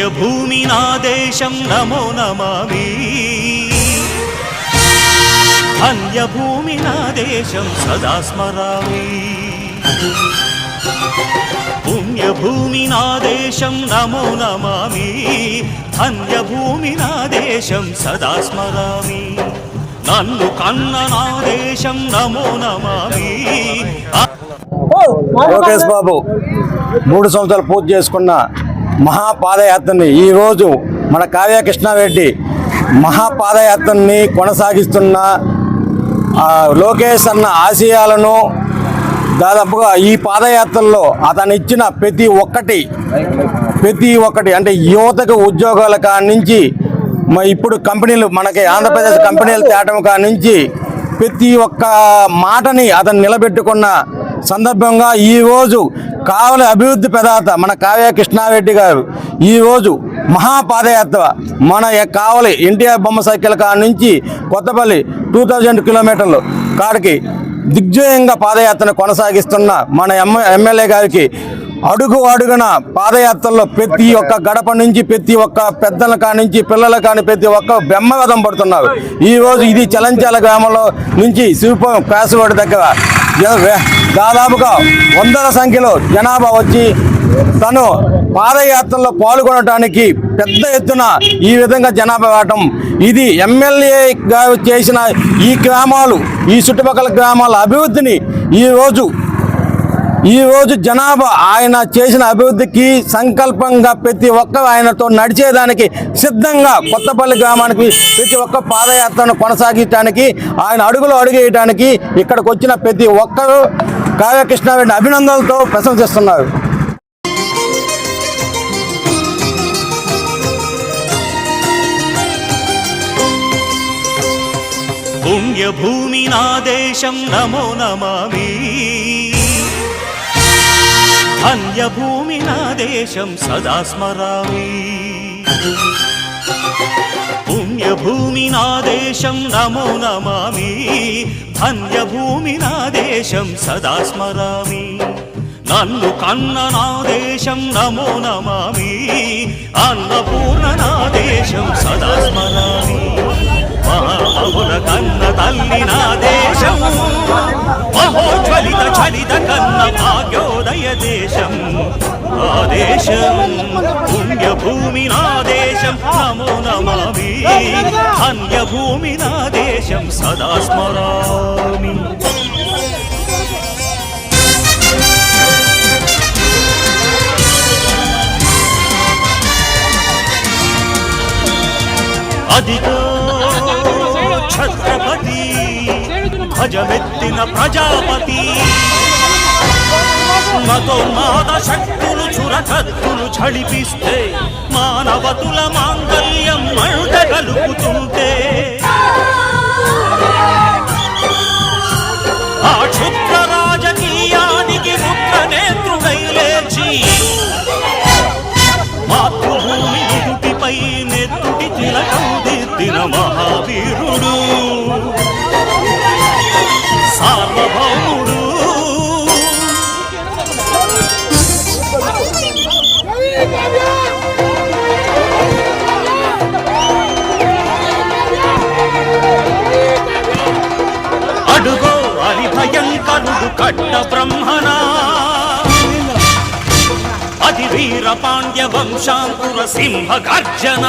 పుణ్యభూమి నా దేశం నమో నమామి. ధన్యభూమి నా దేశం సదా స్మరామి. పుణ్యభూమి నా దేశం నమో నమామి. ధన్యభూమి నా దేశం సదా స్మరామి. నన్ను కన్న నా దేశం నమో నమామి. లోకేష్ బాబు మూడు సంవత్సరాలు పూర్తి చేసుకున్న మహాపాదయాత్రని ఈరోజు మన కావ్య కృష్ణారెడ్డి మహాపాదయాత్రని కొనసాగిస్తున్న లోకేష్ అన్న ఆశయాలను దాదాపుగా ఈ పాదయాత్రలో అతను ఇచ్చిన ప్రతి ఒక్కటి ప్రతి ఒక్కటి అంటే యువతకు ఉద్యోగాల నుంచి ఇప్పుడు కంపెనీలు మనకి ఆంధ్రప్రదేశ్ కంపెనీలు తేటం నుంచి ప్రతి ఒక్క మాటని అతను నిలబెట్టుకున్న సందర్భంగా ఈరోజు కావలి అభివృద్ధి ప్రదాత మన కావ్య కృష్ణారెడ్డి గారు. ఈరోజు మహాపాదయాత్ర మన కావలి ఎన్టీఆర్ బొమ్మ సైకిల్ కాడ నుంచి కొత్తపల్లి టూ థౌజండ్ కిలోమీటర్లు కాడికి దిగ్విజయంగా పాదయాత్రను కొనసాగిస్తున్న మన ఎమ్ ఎమ్మెల్యే గారికి అడుగు అడుగున పాదయాత్రలో ప్రతి ఒక్క గడప నుంచి ప్రతి ఒక్క పెద్దల కానించి పిల్లల కాని ప్రతి ఒక్క బ్రహ్మవదం పడుతున్నారు. ఈ రోజు ఇది చలంచాల గ్రామంలో నుంచి శివపురం క్రాస్ దగ్గర. దాదాపుగా వందల సంఖ్యలో జనాభా వచ్చి తను పాదయాత్రలో పాల్గొనడానికి పెద్ద ఎత్తున ఈ విధంగా జనాభా రావటం. ఇది ఎమ్మెల్యే చేసిన ఈ గ్రామాలు ఈ చుట్టుపక్కల గ్రామాల అభివృద్ధిని ఈరోజు ఈ రోజు జనాభా ఆయన చేసిన అభివృద్ధికి సంకల్పంగా ప్రతి ఒక్కరు ఆయనతో నడిచేదానికి సిద్ధంగా కొత్తపల్లి గ్రామానికి ప్రతి ఒక్క పాదయాత్రను కొనసాగించడానికి ఆయన అడుగులు అడుగేయడానికి ఇక్కడికి వచ్చిన ప్రతి ఒక్కరూ కావ్యకృష్ణారెడ్డి అభినందనలతో ప్రశంసిస్తున్నారు. పుణ్యభూమి నా దేశం నమో నమామి. అన్యభూమి నా దేశం సదా స్మరామి. పుణ్యభూమి నా దేశం నమో నమామి. ధన్యభూమి నా దేశం సదా స్మరామి. నన్ను కన్న నా దేశం నమో నమామి. అన్నపూర్ణ నా దేశం సదా స్మరామి. మహామహుల కన్న తల్లి నా దేశం. మహోజ్వలిత చలిత కన్న భాగ్యోదయ దేశం ఆ దేశం పుణ్యభూమి నా దేశం నమో నమామి. ధన్యభూమి నా దేశం సదా స్మరామి. అదిగో ఛత్రపతి భజమెత్తిన ప్రజాపతి. మతోన్మాద శక్తులు చురకత్తులు చడిపిస్తే మానవతుల మాంగల్యం మంట కలుపుతుంటే ఆ క్షుద్ర రాజకీయానికి ముక్త నేత్రుడై లేచి మాతృభూమి నుదుటిపై నెత్తుటి తిలకం దిద్దిన మహావీరుడు. సార్వభౌముడు భయంకరుడు కట్ట బ్రహ్మనా అది వీర పాండ్య వంశాంకుర సింహ గర్జన.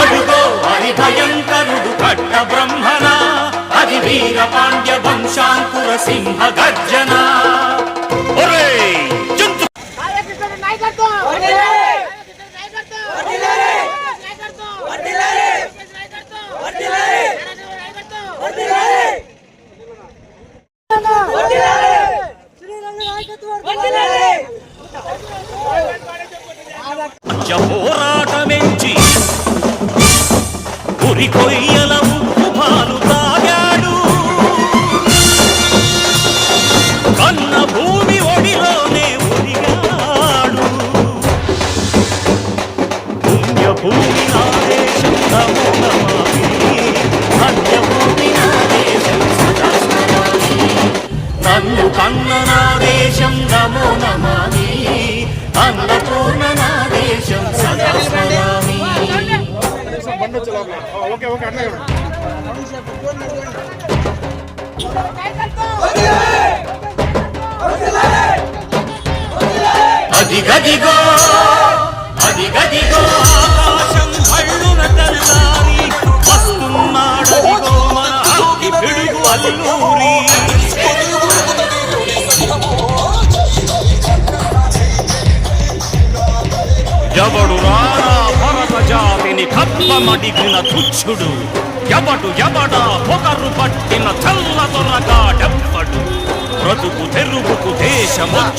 అడుగో హరి భయంకరుడు కట్ట బ్రహ్మణ. అది వీర పాండ్య వంశాంకుర సింహ గర్జన. పోరాటమెంచి ఉరి కొయ్యల ఉప్పు పాలు తాగాడు. కన్న భూమి ఒడిలోనే ఉరిగాడు పుణ్యభూమి నా దేశం కన్ను కన్న నా దేశం నమో నమామి. అన్నపూర్ణ నా దేశం సదా స్మరామి అది గదిగో అది గదిగో ఆకాశం హళ్ళున తెల్లారి ఎవడు రారా భరత జాతిని కప్పమడిగిన తుచ్చుడు? ఎవడు ఎవడా పొగరు పట్టిన చల్ల దొరగా దొరగాడెవ్వడు బ్రతుకు తెరుగుకు దేశము